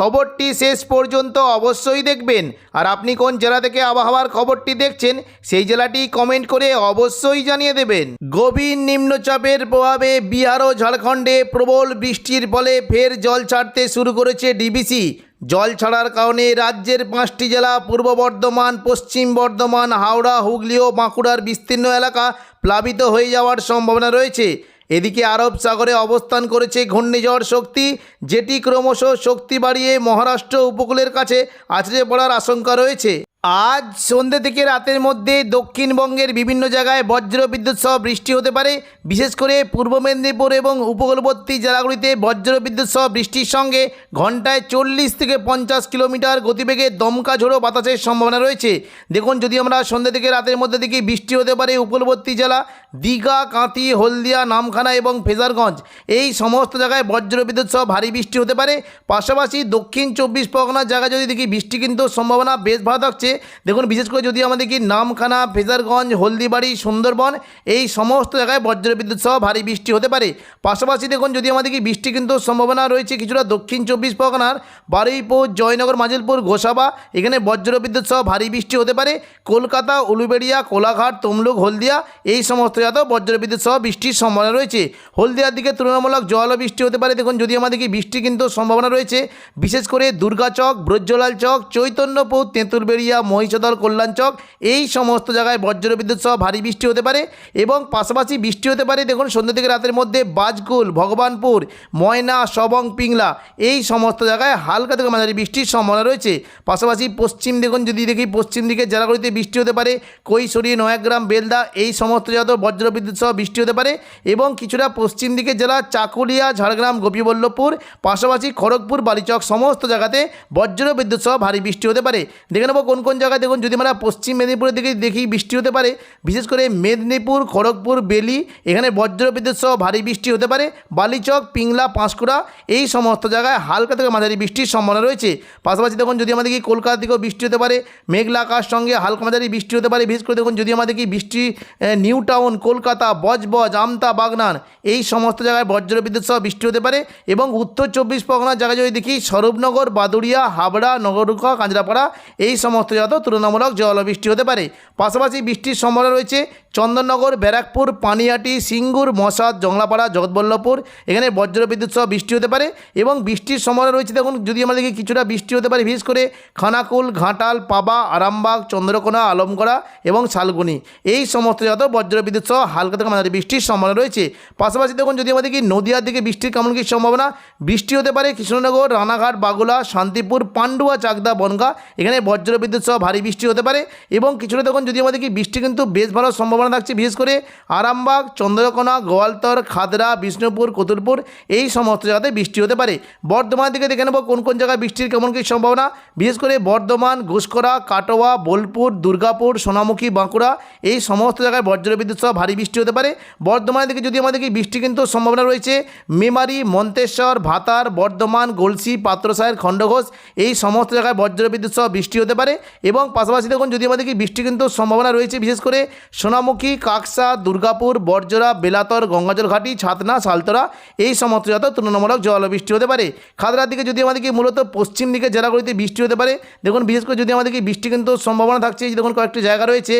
খবরটি শেষ পর্যন্ত অবশ্যই দেখবেন। আর আপনি কোন জেলা থেকে আবহাওয়ার খবরটি দেখছেন, সেই জেলাটি কমেন্ট করে অবশ্যই জানিয়ে দেবেন। গভীর নিম্নচাপের প্রভাবে বিহার ও ঝাড়খণ্ডে প্রবল বৃষ্টির ফলে ফের জল ছাড়তে শুরু করেছে ডিবিসি। জল ছাড়ার কারণে রাজ্যের পাঁচটি জেলা, পূর্ব বর্ধমান, পশ্চিম বর্ধমান, হাওড়া, হুগলি ও বাঁকুড়ার বিস্তীর্ণ এলাকা প্লাবিত হয়ে যাওয়ার সম্ভাবনা রয়েছে। এদিকে আরব সাগরে অবস্থান করেছে ঘূর্ণিঝড় শক্তি, যেটি ক্রমশ শক্তি বাড়িয়ে মহারাষ্ট্র উপকূলের কাছে আছড়ে পড়ার আশঙ্কা রয়েছে। আজ সন্ধ্যে থেকে রাতের মধ্যে দক্ষিণবঙ্গের বিভিন্ন জায়গায় বজ্র বিদ্যুৎ সহ বৃষ্টি হতে পারে। বিশেষ করে পূর্ব মেদিনীপুর এবং উপকূলবর্তী জেলাগুলিতে বজ্র বিদ্যুৎ সহ বৃষ্টির সঙ্গে ঘন্টায় চল্লিশ থেকে পঞ্চাশ কিলোমিটার গতিবেগে দমকা ঝোড়ো বাতাসের সম্ভাবনা রয়েছে। দেখুন, যদি আমরা সন্ধ্যে থেকে রাতের মধ্যে দেখি, বৃষ্টি হতে পারে উপকূলবর্তী জেলা দীঘা, কাঁথি, হলদিয়া, নামখানা এবং ফেজারগঞ্জ। এই সমস্ত জায়গায় বজ্র বিদ্যুৎ সহ ভারী বৃষ্টি হতে পারে। পাশাপাশি দক্ষিণ চব্বিশ পরগনার জায়গায় যদি দেখি, বৃষ্টি কিন্তু সম্ভাবনা বেশ ভালো থাকছে। দেখুন, বিশেষ করে যদি আমাদের কি নামখানা, ফেজারগঞ্জ, হলদিবাড়ি, সুন্দরবন, এই সমস্ত জায়গায় বজ্রবিদ্যুৎ সহ ভারী বৃষ্টি হতে পারে। পাশাপাশি দেখুন যদি আমাদের কি বৃষ্টি কিন্তু সম্ভাবনা রয়েছে কিছুটা দক্ষিণ চব্বিশ পরগনার বারুইপুর, জয়নগর, মাজিলপুর, গোসাবা, এখানে বজ্রবিদ্যুৎ সহ ভারী বৃষ্টি হতে পারে। কলকাতা, উলুবেড়িয়া, কোলাঘাট, তমলুক, হলদিয়া, এই সমস্ত জায়গাতেও বজ্রবিদ্যুৎ সহ বৃষ্টির সম্ভাবনা রয়েছে। হলদিয়ার দিকে তুলনামূলক জল বৃষ্টি হতে পারে। দেখুন যদি আমাদের কি বৃষ্টি কিন্তু সম্ভাবনা রয়েছে, বিশেষ করে দুর্গাচক, ব্রজলাল চক, চৈতন্যপুর, তেঁতুলবেড়িয়া মহিষদল, কল্যাণ চক, এই সমস্ত জায়গায় বজ্রবিদ্যুৎ সহ ভারী বৃষ্টি হতে পারে এবং পাশাপাশি বৃষ্টি হতে পারে, দেখুন, সন্ধ্যা থেকে রাতের মধ্যে বাজকুল, ভগবানপুর, ময়না, সবং, পিংলা, এই সমস্ত জায়গায় হালকা থেকে মাঝারি বৃষ্টির সম্ভাবনা রয়েছে। পাশাপাশি পশ্চিম, দেখুন, যদি দেখি পশ্চিম দিকে জেলাগুলিতে বৃষ্টি হতে পারে, কৈশোরী, নয়াগ্রাম, বেলদা, এই সমস্ত জায়গাতেও বজ্রবিদ্যুৎ সহ বৃষ্টি হতে পারে এবং কিছুটা পশ্চিম দিকে জেলা চাকুলিয়া, ঝাড়গ্রাম, গোপীবল্লভপুর, পাশাপাশি খড়গপুর, বালিচক, সমস্ত জায়গাতে বজ্র বিদ্যুৎ সহ ভারী বৃষ্টি হতে পারে। দেখে নেব কোন কোন জায়গায় দেখুন, যদি আমরা পশ্চিম মেদিনীপুরের দিকে দেখি, বৃষ্টি হতে পারে। বিশেষ করে মেদিনীপুর, খড়গপুর, বেলি, এখানে বজ্র বিদ্যুৎ সহ ভারী বৃষ্টি হতে পারে। বালিচক, পিংলা, পাঁশকুড়া, এই সমস্ত জায়গায় হালকা থেকে মাঝারি বৃষ্টির সম্ভাবনা রয়েছে। পাশাপাশি দেখুন, যদি আমাদের কি কলকাতা দিকেও বৃষ্টি হতে পারে। মেঘলা আকাশ সঙ্গে হালকা মাঝারি বৃষ্টি হতে পারে। বিশেষ করে দেখুন, যদি আমাদের কি বৃষ্টি নিউ টাউন কলকাতা, বজবজ, আমতা, বাগনান, এই সমস্ত জায়গায় বজ্র বিদ্যুৎ সহ বৃষ্টি হতে পারে এবং উত্তর চব্বিশ পরগনার জায়গায় যদি দেখি, স্বরূপনগর, বাদুড়িয়া, হাবড়া নগরুকা কাঁচরাপাড়া, এই সমস্ত জায়গাতেও তুলনামূলক জলবৃষ্টি হতে পারে। পাশাপাশি বৃষ্টির সম্ভাবনা রয়েছে চন্দননগর, ব্যারাকপুর, পানিয়াটি, সিঙ্গুর, মশাদ, জংলাপাড়া, জগৎবল্লভপুর। এখানে বজ্র বিদ্যুৎ সহ বৃষ্টি হতে পারে এবং বৃষ্টির সম্ভাবনা রয়েছে। দেখুন, যদি আমাদেরকে কিছুটা বৃষ্টি হতে পারে, বিশেষ করে খানাকুল, ঘাটাল, পাবা, আরামবাগ, চন্দ্রকোনা, আলমগড়া এবং শালগুনি। এই সমস্ত জায়গাতেও বজ্র বিদ্যুৎ সহ হালকা থেকে মাঝারি বৃষ্টির সম্ভাবনা রয়েছে। পাশাপাশি দেখুন, যদি আমাদের কি নদীয়ার দিকে বৃষ্টির কেমন কী সম্ভাবনা, বৃষ্টি হতে পারে কৃষ্ণনগর, রানাঘাট, বাগুলা, শান্তিপুর, পান্ডুয়া, চাকদা, বনগা। এখানে বজ্র বিদ্যুৎ সহ ভারী বৃষ্টি হতে পারে এবং কিছুটা দেখুন যদি আমাদের কি বৃষ্টি কিন্তু বেশ ভালো সম্ভাবনা থাকছে, বিশেষ করে আরামবাগ, চন্দ্রকোনা, গোয়ালতর, খাদরা, বিষ্ণুপুর, কতুলপুর, এই সমস্ত জায়গাতে বৃষ্টি হতে পারে। বর্ধমানের দিকে দেখে নেব কোন কোন জায়গায় বৃষ্টির কেমন কী সম্ভাবনা। বিশেষ করে বর্ধমান ঘুষকরা কাটোয়া, বোলপুর, দুর্গাপুর, সোনামুখী, বাঁকুড়া, এই সমস্ত জায়গায় বজ্রবিদ্যুৎ সহ ভারী বৃষ্টি হতে পারে। বর্ধমানের দিকে যদি আমাদের কি বৃষ্টি কিন্তু সম্ভাবনা রয়েছে, মেমারি, মন্তেশ্বর, ভাতার, বর্ধমান, গলসি পাত্রসায়ের খণ্ডঘোষ, এই সমস্ত জায়গায় বজ্রবিদ্যুৎ সহ বৃষ্টি হতে পারে। এবং পাশাপাশি দেখুন, যদি আমাদেরকে বৃষ্টি কিন্তু সম্ভাবনা রয়েছে, বিশেষ করে সোনামুখী, কাকসা, দুর্গাপুর বর্জরা বেলাতর, গঙ্গাজল ঘাটি, ছাতনা সালতরা এই সমস্ত জায়গা তুলনামূলক জলবৃষ্টি হতে পারে। খাদরার দিকে যদি আমাদেরকে মূলত পশ্চিম দিকে জেলাগুলিতে বৃষ্টি হতে পারে, দেখুন, বিশেষ করে যদি আমাদেরকে বৃষ্টি কিন্তু সম্ভাবনা থাকছে দেখুন, কয়েকটি জায়গা রয়েছে,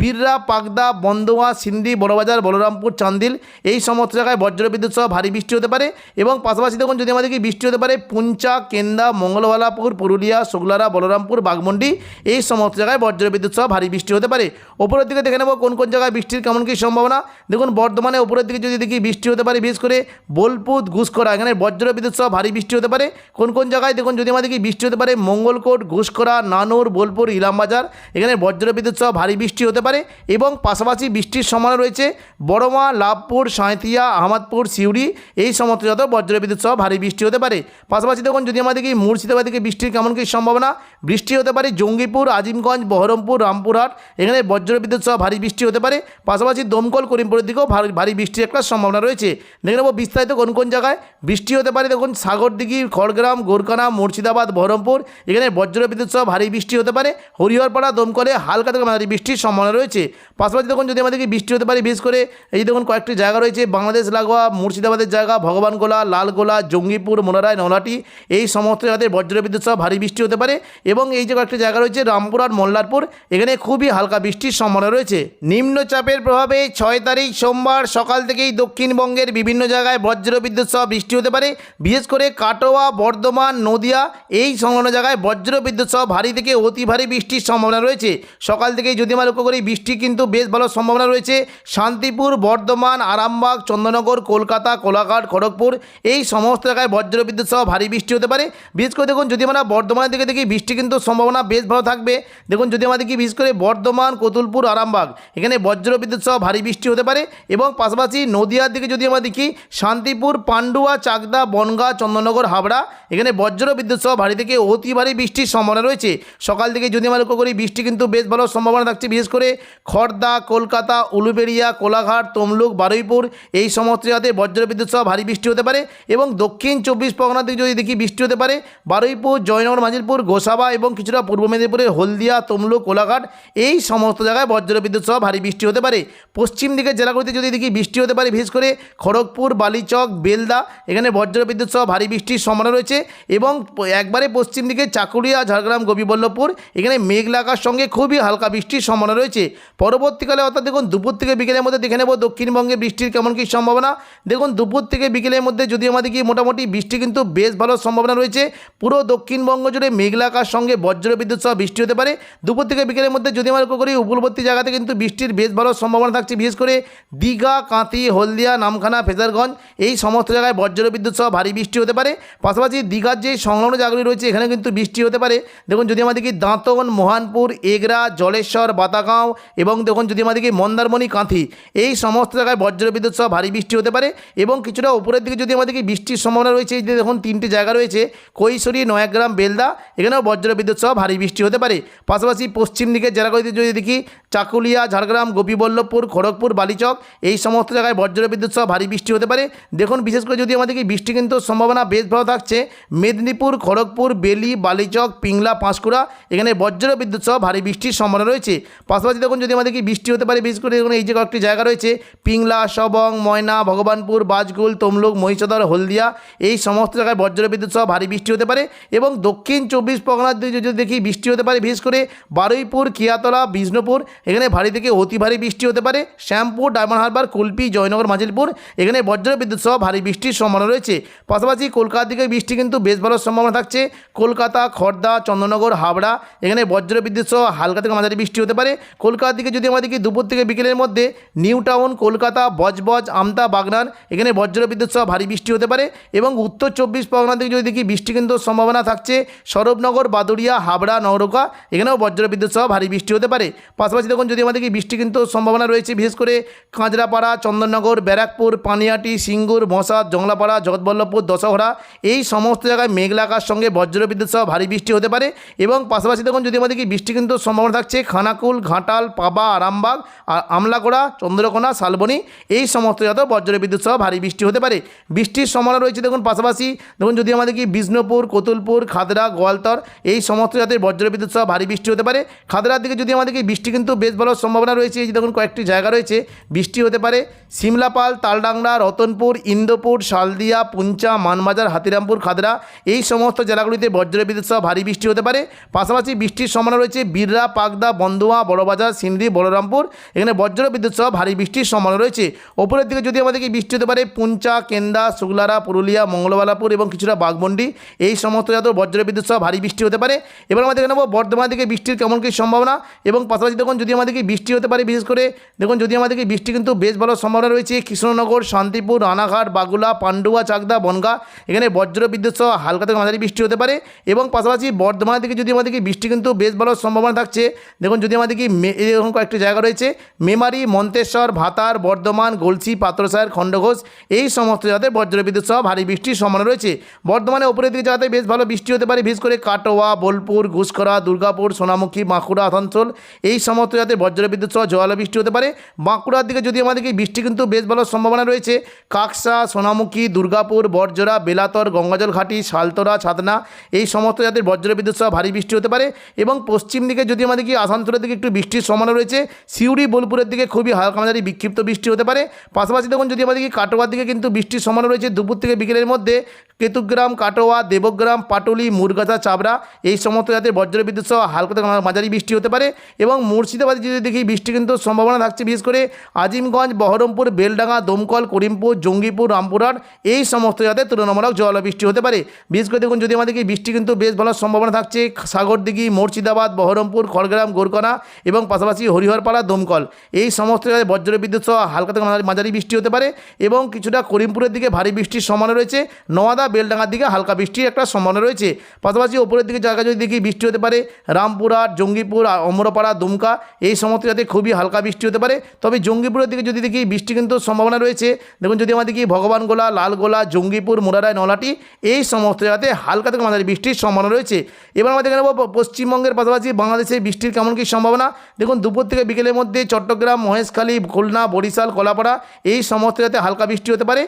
বীররা পাকদা বন্দোয়া সিন্ধি বড়বাজার, বলরামপুর, চান্দিল, এই সমস্ত জায়গায় বজ্রবিদ্যুৎ সহ ভারী বৃষ্টি হতে পারে এবং পাশাপাশি দেখুন, যদি আমাদেরকে বৃষ্টি হতে পারে, পুঞ্চা, কেন্দা মঙ্গলওয়ালাপুর পুরুলিয়া, শুক্লারা, বলরামপুর বাগমন্ডি এই সমস্ত জায়গায় বজ্রবিদ্যুৎ সহ ভারী বৃষ্টি হতে পারে। ওপরের দিকে দেখে নেব কোন কোন জায়গায় বৃষ্টির কেমন কী সম্ভাবনা। দেখুন, বর্ধমানে ওপরের দিকে যদি দেখি বৃষ্টি হতে পারে, বিশেষ করে বোলপুর ঘুষকরা এখানে বজ্র বিদ্যুৎ সহ ভারী বৃষ্টি হতে পারে। কোন কোন জায়গায় দেখুন, যদি আমাদেরকে বৃষ্টি হতে পারে, মঙ্গলকোট ঘুষকরা নানুর, বোলপুর, ইলামবাজার, এখানে বজ্র বিদ্যুৎ সহ ভারী বৃষ্টি হতে পারে এবং পাশাপাশি বৃষ্টির সম্ভাবনা রয়েছে বড়মা, লাভপুর, সাঁইথিয়া, আহমদপুর, সিউড়ি, এই সমস্ত যত বজ্র বিদ্যুৎ সহ ভারী বৃষ্টি হতে পারে। পাশাপাশি দেখুন, যদি আমাদেরকে মুর্শিদাবাদ থেকে বৃষ্টির কেমন কী সম্ভাবনা, বৃষ্টি হতে পারে জঙ্গিপুর জঙ্গিপুর আজিমগঞ্জ, বহরমপুর, রামপুরহাট, এখানে বজ্রবিদ্যুৎ সহ ভারী বৃষ্টি হতে পারে। পাশাপাশি দমকল করিমপুরের দিকেও ভারী ভারী বৃষ্টির একটা সম্ভাবনা রয়েছে। দেখে নেব বিস্তারিত কোন কোন জায়গায় বৃষ্টি হতে পারে। দেখুন, সাগরদিঘি, খড়গ্রাম গোরকানা মুর্শিদাবাদ, বহরমপুর, এখানে বজ্রবিদ্যুৎ সহ ভারী বৃষ্টি হতে পারে। হরিহরপাড়া, দমকলে হালকা থেকে ভারী বৃষ্টির সম্ভাবনা রয়েছে। পাশাপাশি দেখুন, যদি আমাদেরকে বৃষ্টি হতে পারে, বিশেষ করে এই দেখুন কয়েকটি জায়গা রয়েছে। বাংলাদেশ, লাগোয়া, মুর্শিদাবাদের জায়গা, ভগবানগোলা, লালগোলা, জঙ্গিপুর মোনারায় নলাটি এই সমস্ত জায়গাতে বজ্রবিদ্যুৎ সহ ভারী বৃষ্টি হতে পারে। এবং এই যে কয়েকটি জায়গা রয়েছে রামপুরহাট, মোল্লারপুর। এখানে খুবই হালকা বৃষ্টির সম্ভাবনা রয়েছে। নিম্নচাপের প্রভাবে ছয় তারিখ সোমবার সকাল থেকেই দক্ষিণবঙ্গের বিভিন্ন জায়গায় বজ্রবিদ্যুৎ সহ বৃষ্টি হতে পারে। বিশেষ করে কাটোয়া, বর্ধমান, নদিয়া এই সংলগ্ন জায়গায় বজ্রবিদ্যুৎ সহ ভারী থেকে অতি ভারী বৃষ্টির সম্ভাবনা রয়েছে। সকাল থেকেই যদি আমরা লক্ষ্য করি, বৃষ্টি কিন্তু বেশ ভালো সম্ভাবনা রয়েছে। শান্তিপুর, বর্ধমান, আরামবাগ চন্দ্রনগর কলকাতা, কোলাঘাট, খড়গপুর এই সমস্ত জায়গায় বজ্রবিদ্যুৎ সহ ভারী বৃষ্টি হতে পারে। বিশেষ করে দেখুন, যদি আমরা বর্ধমানের দিকে দেখি বৃষ্টি কিন্তু সম্ভাবনা বেশ ভালো থাকবে। দেখুন, যদি আমরা দেখি বিশেষ করে বর্ধমান, কতুলপুর, আরামবাগ, এখানে বজ্রবিদ্যুৎ সহ ভারী বৃষ্টি হতে পারে এবং পাশাপাশি নদিয়ার দিকে যদি আমরা দেখি শান্তিপুর, পান্ডুয়া, চাকদা, বনগাঁ, চন্দননগর, হাবড়া, এখানে বজ্র বিদ্যুৎ সহ ভারী থেকে অতি ভারী বৃষ্টির সম্ভাবনা রয়েছে। সকাল থেকে যদি আমরা লক্ষ্য করি, বৃষ্টি কিন্তু বেশ ভালো সম্ভাবনা থাকছে, বিশেষ করে খড়দা কলকাতা, উলুবেড়িয়া, কোলাঘাট, তমলুক, বারুইপুর, এই সমস্ত জায়গাতে বজ্র বিদ্যুৎ সহ ভারী বৃষ্টি হতে পারে এবং দক্ষিণ চব্বিশ পরগনার দিকে যদি দেখি বৃষ্টি হতে পারে, বারুইপুর, জয়নগর, মাজিলপুর, গোসাবা এবং কিছুটা পূর্ব মেদিনীপুরের হলদিয়া, তমলুক, কোলাঘাট এই সমস্ত জায়গায় বজ্র বিদ্যুৎ সহ ভারী বৃষ্টি হতে পারে। পশ্চিম দিকের জেলাগুলিতে যদি দেখি বৃষ্টি হতে পারে, বিশেষ করে খড়গপুর, বালিচক, বেলদা, এখানে বজ্র বিদ্যুৎ সহ ভারী বৃষ্টির সম্ভাবনা রয়েছে এবং একবারে পশ্চিম দিকে চাকুলিয়া, ঝাড়গ্রাম, গোপীবল্লভপুর, এখানে মেঘলা আকাশ সঙ্গে খুবই হালকা বৃষ্টির সম্ভাবনা রয়েছে। পরবর্তীকালে অর্থাৎ দেখুন দুপুর থেকে বিকেলের মধ্যে দেখে নেব দক্ষিণবঙ্গে বৃষ্টির কেমন কী সম্ভাবনা। দেখুন দুপুর থেকে বিকেলের মধ্যে যদি আমাদের কি মোটামুটি বৃষ্টি কিন্তু বেশ ভালো সম্ভাবনা রয়েছে। পুরো দক্ষিণবঙ্গ জুড়ে মেঘলা আকাশ সঙ্গে বজ্র বিদ্যুৎ সহ বৃষ্টি হতে পারে। দুপুর থেকে বিকেলের মধ্যে যদি আমরা লক্ষ্য করি, উপকূলবর্তী জায়গাতে কিন্তু বৃষ্টির বেশ ভালো সম্ভাবনা থাকছে, বিশেষ করে দীঘা, কাঁথি, হলদিয়া, নামখানা, ফেজারগঞ্জ। এই সমস্ত জায়গায় বজ্র বিদ্যুৎ সহ ভারী বৃষ্টি হতে পারে। পাশাপাশি দীঘার যে সংলগ্ন জায়গাগুলি রয়েছে, এখানে কিন্তু বৃষ্টি হতে পারে। দেখুন, যদি আমাদেরকে দাঁতন মোহানপুর, এগরা, জলেশ্বর, বাতাগাঁও এবং দেখুন, যদি আমাদেরকে মন্দারমণি, কাঁথি, এই সমস্ত জায়গায় বজ্র বিদ্যুৎ সহ ভারী বৃষ্টি হতে পারে এবং কিছুটা উপরের দিকে যদি আমাদেরকে বৃষ্টির সম্ভাবনা রয়েছে, এই যে দেখুন, তিনটে জায়গা রয়েছে, কৈশোরী, নয়াগ্রাম, বেলদা, এখানেও বজ্র বিদ্যুৎ সহ ভারী বৃষ্টি হতে পারে। পাশাপাশি পশ্চিম দিকে জেলাগুলিতে যদি দেখি, চাকুলিয়া, ঝাড়গ্রাম, গোপীবল্লভপুর, খড়গপুর, বালিচক, এই সমস্ত জায়গায় বজ্র বিদ্যুৎ সহ ভারী বৃষ্টি হতে পারে। দেখুন, বিশেষ করে যদি আমাদেরকে বৃষ্টি কিন্তু সম্ভাবনা বেশ ভালো থাকছে, মেদিনীপুর, খড়গপুর, বেলি, বালিচক, পিংলা, পাঁশকুড়া, এখানে বজ্র বিদ্যুৎ সহ ভারী বৃষ্টির সম্ভাবনা রয়েছে। পাশাপাশি দেখুন, যদি আমাদেরকে বৃষ্টি হতে পারে, বিশেষ করে দেখুন, এই যে কয়েকটি জায়গা রয়েছে, পিংলা, সবং, ময়না, ভগবানপুর, বাজগুল, তমলুক মহিষাদর হলদিয়া, এই সমস্ত জায়গায় বজ্র বিদ্যুৎ সহ ভারী বৃষ্টি হতে পারে। এবং দক্ষিণ চব্বিশ পরগনার দিকে যদি দেখি, বৃষ্টি হতে পারে বিশেষ করে বারুইপুর, কিয়াতলা, বিষ্ণুপুর। এখানে ভারী থেকে অতি ভারী বৃষ্টি হতে পারে। শ্যামপুর, ডায়মন্ড হারবার, কুলপি, জয়নগর, মাজিলপুর। এখানে বজ্র বিদ্যুৎ সহ ভারী বৃষ্টির সম্ভাবনা রয়েছে। পাশাপাশি কলকাতার দিকে বৃষ্টি কিন্তু বেশ ভালো সম্ভাবনা থাকছে। কলকাতা খড়দা চন্দ্রনগর, হাবড়া, এখানে বজ্র বিদ্যুৎ সহ হালকা থেকে মাঝারি বৃষ্টি হতে পারে। কলকাতার দিকে যদি আমাদের কি দুপুর থেকে বিকেলের মধ্যে নিউ টাউন, কলকাতা, বজবজ, আমতা, বাগনান, এখানে বজ্র বিদ্যুৎ সহ ভারী বৃষ্টি হতে পারে এবং উত্তর চব্বিশ পরগনা থেকে যদি দেখি বৃষ্টি কিন্তু সম্ভাবনা থাকছে। সরবনগর বাদুড়িয়া, হাবড়া নওরকা এখানেও বজ্র বিদ্যুৎ সহ ভারী বৃষ্টি হতে পারে। পাশাপাশি দেখুন, যদি আমাদের কি বৃষ্টি কিন্তু সম্ভাবনা রয়েছে, বিশেষ করে কাঁচরাপাড়া, চন্দননগর, ব্যারাকপুর, পানিয়াটি, সিঙ্গুর মশা জংলাপাড়া, জগৎবল্লভপুর, দশহরা, এই সমস্ত জায়গায় মেঘলা আকাশ সঙ্গে বজ্র বিদ্যুৎ সহ ভারী বৃষ্টি হতে পারে এবং পাশাপাশি দেখুন, যদি আমাদের কি বৃষ্টি কিন্তু সম্ভাবনা থাকছে, খানাকুল, ঘাটাল, পাবা, আরামবাগ আর আমলাগোড়া চন্দ্রকোনা, শালবনী, এই সমস্ত জায়গাতে বজ্র বিদ্যুৎ সহ ভারী বৃষ্টি হতে পারে। বৃষ্টির সম্ভাবনা রয়েছে দেখুন, পাশাপাশি দেখুন, যদি আমাদের কি বিষ্ণুপুর, কতুলপুর, খাদরা, গোয়ালতর, এই সমস্ত জাতের বজ্র বিদ্যুৎ সহ ভারী বৃষ্টি হতে পারে। খাদরার দিকে যদি আমাদেরকে বৃষ্টি কিন্তু বেশ ভালো সম্ভাবনা রয়েছে, এই যে দেখুন কয়েকটি জায়গা রয়েছে, বৃষ্টি হতে পারে। সিমলাপাল তালডাংরা, রতনপুর, ইন্দোপুর, শালদিয়া, পুঞ্চা, মানবাজার, হাতিরামপুর, খাদরা, এই সমস্ত জেলাগুলিতে বজ্র বিদ্যুৎ সহ ভারী বৃষ্টি হতে পারে। পাশাপাশি বৃষ্টির সম্ভাবনা রয়েছে বীররা পাকদা বন্দুয়া বড়বাজার সিন্দি বলরামপুর, এখানে বজ্র বিদ্যুৎ সহ ভারী বৃষ্টির সম্ভাবনা রয়েছে। ওপরের দিকে যদি আমাদেরকে বৃষ্টি হতে পারে, পুঞ্চা, কেন্দা সুগলারা পুরুলিয়া, মঙ্গলবালাপুর এবং কিছুটা বাঘমন্ডি, এই সমস্ত জাত বজ্র বিদ্যুৎ সহ ভারী বৃষ্টি হতে পারে। এবার আমাদের দেখে নেব বর্ধমান দিকে বৃষ্টির কেমন কী সম্ভাবনা এবং পাশাপাশি দেখুন যদি আমাদেরকে বৃষ্টি হতে পারে, বিশেষ করে দেখুন যদি আমাদেরকে বৃষ্টি কিন্তু বেশ ভালো সম্ভাবনা রয়েছে, কৃষ্ণনগর, শান্তিপুর, রানাঘাট বাগুলা পান্ডুয়া, চাকদা, বনগা, এখানে বজ্র বিদ্যুৎ সহ হালকা থেকে মাঝারি বৃষ্টি হতে পারে এবং পাশাপাশি বর্ধমান দিকে যদি আমাদেরকে বৃষ্টি কিন্তু বেশ ভালো সম্ভাবনা থাকছে, দেখুন যদি আমাদেরকে এরকম কয়েকটি জায়গা রয়েছে, মেমারি, মন্তেশ্বর, ভাতার, বর্ধমান গলসি পাত্রসার খণ্ডঘোষ, এই সমস্ত জায়গাতে বজ্র বিদ্যুৎ সহ ভারী বৃষ্টির সম্ভাবনা রয়েছে। বর্ধমানে উপরের দিকে জায়গাতে বেশ ভালো বৃষ্টি হতে পারে, বিশেষ করে কাটোয়া, বোলপুর, ঘুষখরা দুর্গাপুর, সোনামুখী, বাঁকুড়া, আসানসোল, এই সমস্ত যাতে বজ্রবিদ্যুৎ সহ জল বৃষ্টি হতে পারে। বাঁকুড়ার দিকে যদি আমাদেরকে বৃষ্টি কিন্তু বেশ ভালো সম্ভাবনা রয়েছে, কাকসা, সোনামুখী, দুর্গাপুর বরজোড়া বেলাতর, গঙ্গাজল ঘাটি, শালতরা, ছাতনা, এই সমস্ত যাতে বজ্রবিদ্যুৎ সহ ভারী বৃষ্টি হতে পারে এবং পশ্চিম দিকে যদি আমাদেরকে আসানসোলের দিকে একটু বৃষ্টির সম্ভাবনা রয়েছে, সিউড়ি, বোলপুরের দিকে খুবই হালকা মাঝারি বিক্ষিপ্ত বৃষ্টি হতে পারে। পাশাপাশি দেখুন যদি আমাদেরকে কাটোয়ার দিকে কিন্তু বৃষ্টির সম্ভাবনা রয়েছে, দুপুর থেকে বিকেলের মধ্যে কেতুগ্রাম, কাটোয়া, দেবগ্রাম, পাটুলি, মুরগাছা, চাবড়া এই সমস্ত জাতের বজ্রবিদ্যুৎ সহ হালকা থেকে মাঝারি বৃষ্টি হতে পারে এবং মুর্শিদাবাদে যদি দেখি বৃষ্টি কিন্তু সম্ভাবনা থাকছে, বিশেষ করে আজিমগঞ্জ, বহরমপুর, বেলডাঙ্গা, দমকল, করিমপুর, জঙ্গিপুর, রামপুরহাট এই সমস্ত জাতের তুলনামূলক জল বৃষ্টি হতে পারে। বিশেষ করে দেখুন যদি আমাদেরকে বৃষ্টি কিন্তু বেশ ভালো সম্ভাবনা থাকছে, সাগরদিঘি, মুর্শিদাবাদ, বহরমপুর, খড়গ্রাম গোরকানা এবং পাশাপাশি হরিহরপাড়া, দমকল এই সমস্ত জায়গায় বজ্রবিদ্যুৎ সহ হালকা থেকে মাঝারি- মাঝারি বৃষ্টি হতে পারে এবং কিছুটা করিমপুরের দিকে ভারী বৃষ্টির সম্ভাবনা রয়েছে। নওয়াদা বেলডাঙ্গার দিকে হালকা বৃষ্টির একটা সম্ভাবনা রয়েছে। পাশাপাশি ওপরের দিকে জায়গা যদি দেখি বৃষ্টি হতে পারে, রামপুরহাট, জঙ্গিপুর, অমরপাড়া, দুমকা, এই সমস্ত জায়গাতে খুবই হালকা বৃষ্টি হতে পারে। তবে জঙ্গিপুরের দিকে যদি দেখি বৃষ্টি কিন্তু সম্ভাবনা রয়েছে। দেখুন, যদি আমাদের কি ভগবানগোলা, লালগোলা, জঙ্গিপুর মুরারায় নলাটি এই সমস্ত জায়গাতে হালকা থেকে মাঝারি বৃষ্টির সম্ভাবনা রয়েছে। এবার আমাদের দেখে নেব পশ্চিমবঙ্গের পাশাপাশি বাংলাদেশে বৃষ্টির কেমন কী সম্ভাবনা। দেখুন, দুপুর থেকে বিকেলের মধ্যে চট্টগ্রাম, মহেশখালী, খুলনা, বরিশাল, কলাপাড়া, এই সমস্ত জায়গাতে হালকা বৃষ্টি হতে পারে।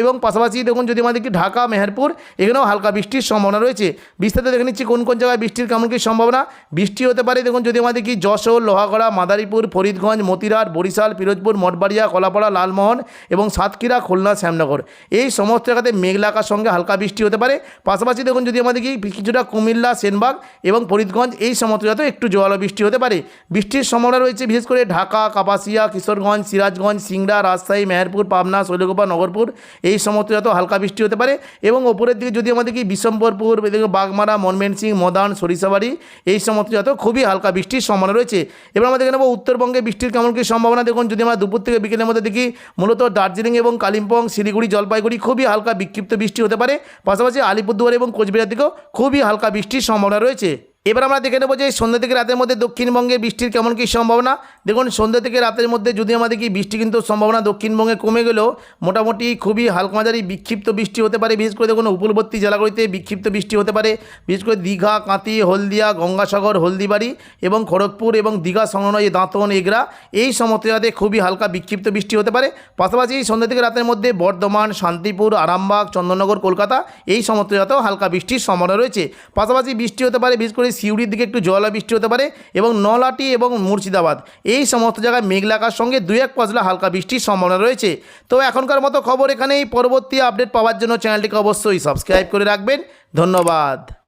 এবং পাশাপাশি দেখুন, যদি আমাদের কি ঢাকা মেহেরপুর, এখানেও হালকা বৃষ্টির সম্ভাবনা রয়েছে। বিস্তারিত দেখে নিচ্ছি কোন কোন জায়গায় বৃষ্টির কেমন কী সম্ভাবনা। বৃষ্টি হতে পারে, দেখুন, যদি আমাদের কি যশোর, লোহাগড়া, মাদারীপুর, ফরিদগঞ্জ, মতিরাট, বরিশাল, পিরোজপুর, মঠবাড়িয়া, কলাপাড়া, লালমোহন এবং সাতক্ষীরা, খুলনা, শ্যামনগর। এই সমস্ত জায়গাতে মেঘলা আকার সঙ্গে হালকা বৃষ্টি হতে পারে। পাশাপাশি দেখুন, যদি আমাদের কি কিছুটা কুমিল্লা, সেনবাগ এবং ফরিদগঞ্জ, এই সমস্ত জায়গাতে একটু জোয়ালো বৃষ্টি হতে পারে। বৃষ্টির সম্ভাবনা রয়েছে, বিশেষ করে ঢাকা, কাপাসিয়া, কিশোরগঞ্জ, সিরাজগঞ্জ, সিংড়া, রাজশাহী, মেহেরপুর, পাবনা, শৈলকুপা, নগরপুর, এই সমস্ত জায়গাতেও হালকা বৃষ্টি হতে পারে। এবং ওপরের দিকে যদি আমাদের কি বিশম্বরপুর এদিকে বাগমারা, মনমেনসিং, মদান, সরিষাবাড়ি এই সমস্ত যত খুবই হালকা বৃষ্টির সম্ভাবনা রয়েছে। এবার আমাদের দেখে নেব উত্তরবঙ্গে বৃষ্টির কেমন কী সম্ভাবনা। দেখুন, যদি আমরা দুপুর থেকে বিকেলের মধ্যে দেখি, মূলত দার্জিলিং এবং কালিম্পং, শিলিগুড়ি, জলপাইগুড়ি খুবই হালকা বিক্ষিপ্ত বৃষ্টি হতে পারে। পাশাপাশি আলিপুরদুয়ার এবং কোচবিহার দিকেও খুবই হালকা বৃষ্টির সম্ভাবনা রয়েছে। এবার আমরা দেখে নেব যে সন্ধ্যা থেকে রাতের মধ্যে দক্ষিণবঙ্গে বৃষ্টির কেমন কী সম্ভাবনা। দেখুন, সন্ধ্যা থেকে রাতের মধ্যে যদি আমাদের কি বৃষ্টি কিন্তু সম্ভাবনা দক্ষিণবঙ্গে কমে গেলেও মোটামুটি খুবই হালকা মাঝারি বিক্ষিপ্ত বৃষ্টি হতে পারে। বিশেষ করে দেখুন, উপকূলবর্তী জেলাগুলিতে বিক্ষিপ্ত বৃষ্টি হতে পারে। বিশেষ করে দীঘা কাঁতি হলদিয়া, গঙ্গাসাগর, হলদিবাড়ি এবং খড়গপুর এবং দীঘা, সংলগ্ন এই দাঁতন, এগরা এই সমস্ত জায়গাতে খুবই হালকা বিক্ষিপ্ত বৃষ্টি হতে পারে। পাশাপাশি সন্ধ্যা থেকে রাতের মধ্যে বর্ধমান, শান্তিপুর, আরামবাগ, চন্দননগর, কলকাতা এই সমস্ত জায়গাতেও হালকা বৃষ্টির সম্ভাবনা রয়েছে। পাশাপাশি বৃষ্টি হতে পারে, বিশেষ করে সিউড়ির দিকে একটু জলা বৃষ্টি হতে পারে এবং নলাটি এবং মুর্শিদাবাদ। এই সমস্ত জায়গায় মেঘলাকার সঙ্গে দু এক পাঁচলা হালকা বৃষ্টির সম্ভাবনা রয়েছে। তো এখনকার মতো খবর এখানেই। পরবর্তী আপডেট পাওয়ার জন্য চ্যানেলটিকে অবশ্যই সাবস্ক্রাইব করে রাখবেন। ধন্যবাদ।